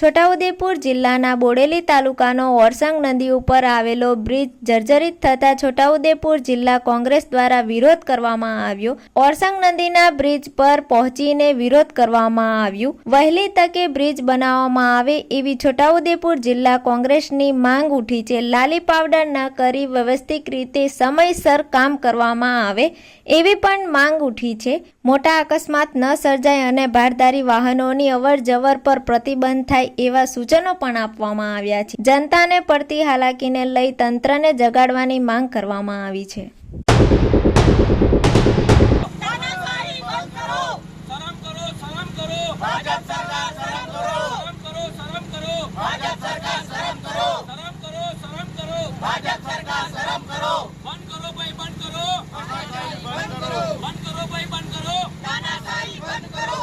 છોટાઉદેપુર જિલ્લાના બોડેલી તાલુકાનો ઓરસંગ નદી ઉપર આવેલો બ્રિજ જર્જરિત થતા છોટાઉદેપુર જિલ્લા કોંગ્રેસ દ્વારા વિરોધ કરવામાં આવ્યો. ઓરસંગ નદીના બ્રિજ પર પહોંચીને વિરોધ કરવામાં આવ્યું. વહેલી તકે બ્રિજ બનાવવામાં આવે એવી છોટાઉદેપુર જિલ્લા કોંગ્રેસની માંગ ઉઠી છે. લાલી પાવડર ન કરી વ્યવસ્થિત રીતે સમયસર કામ કરવામાં આવે એવી પણ માંગ ઉઠી છે. મોટા અકસ્માત ન સર્જાય અને ભારદારી વાહનોની અવર જવર પર પ્રતિબંધ થાય એવા સૂચનો પણ આપવામાં આવ્યા છે. જનતાને પડતી હાલાકીને લઈ તંત્રને જગાડવાની માંગ કરવામાં આવી છે. તાનાશાહી બંધ કરો! શરમ કરો શરમ કરો! ભાજપ સરકાર શરમ કરો શરમ કરો શરમ કરો ભાજપ સરકાર શરમ કરો શરમ કરો શરમ કરો ભાજપ સરકાર શરમ કરો બંધ કરો ભાઈ બંધ કરો બંધ કરો બંધ કરો ભાઈ બંધ કરો તાનાશાહી બંધ કરો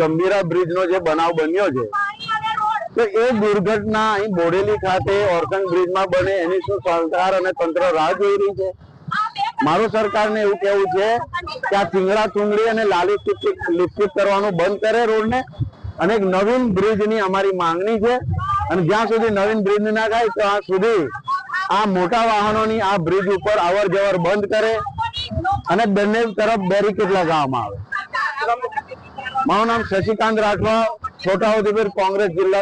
ગંભીરા બ્રિજ નો જે બનાવ બન્યો છે, તો એ દુર્ઘટના અહીં બોડેલી ખાતે ઓરસંગ બ્રિજમાં બને, એની શું સરકાર અને તંત્ર રાહ જોઈ રહી છે? મારું સરકારને એવું કેવું છે કે આ ચીંગડા થુંગડી અને લાલી લિપસ્ટિક કરવાનું બંધ કરે રોડને, અને એક નવીન બ્રિજની અમારી માંગણી છે, અને જ્યાં સુધી નવીન બ્રિજ ના થાય, ત્યાં સુધી આ મોટા વાહનોની આ બ્રિજ ઉપર અવર જવર બંધ કરે, અને બંને તરફ બેરિકેડ લગાવવામાં આવે. મારું નામ શશિકાંત રાઠવા છોટાઉદેપુર કોંગ્રેસ જિલ્લા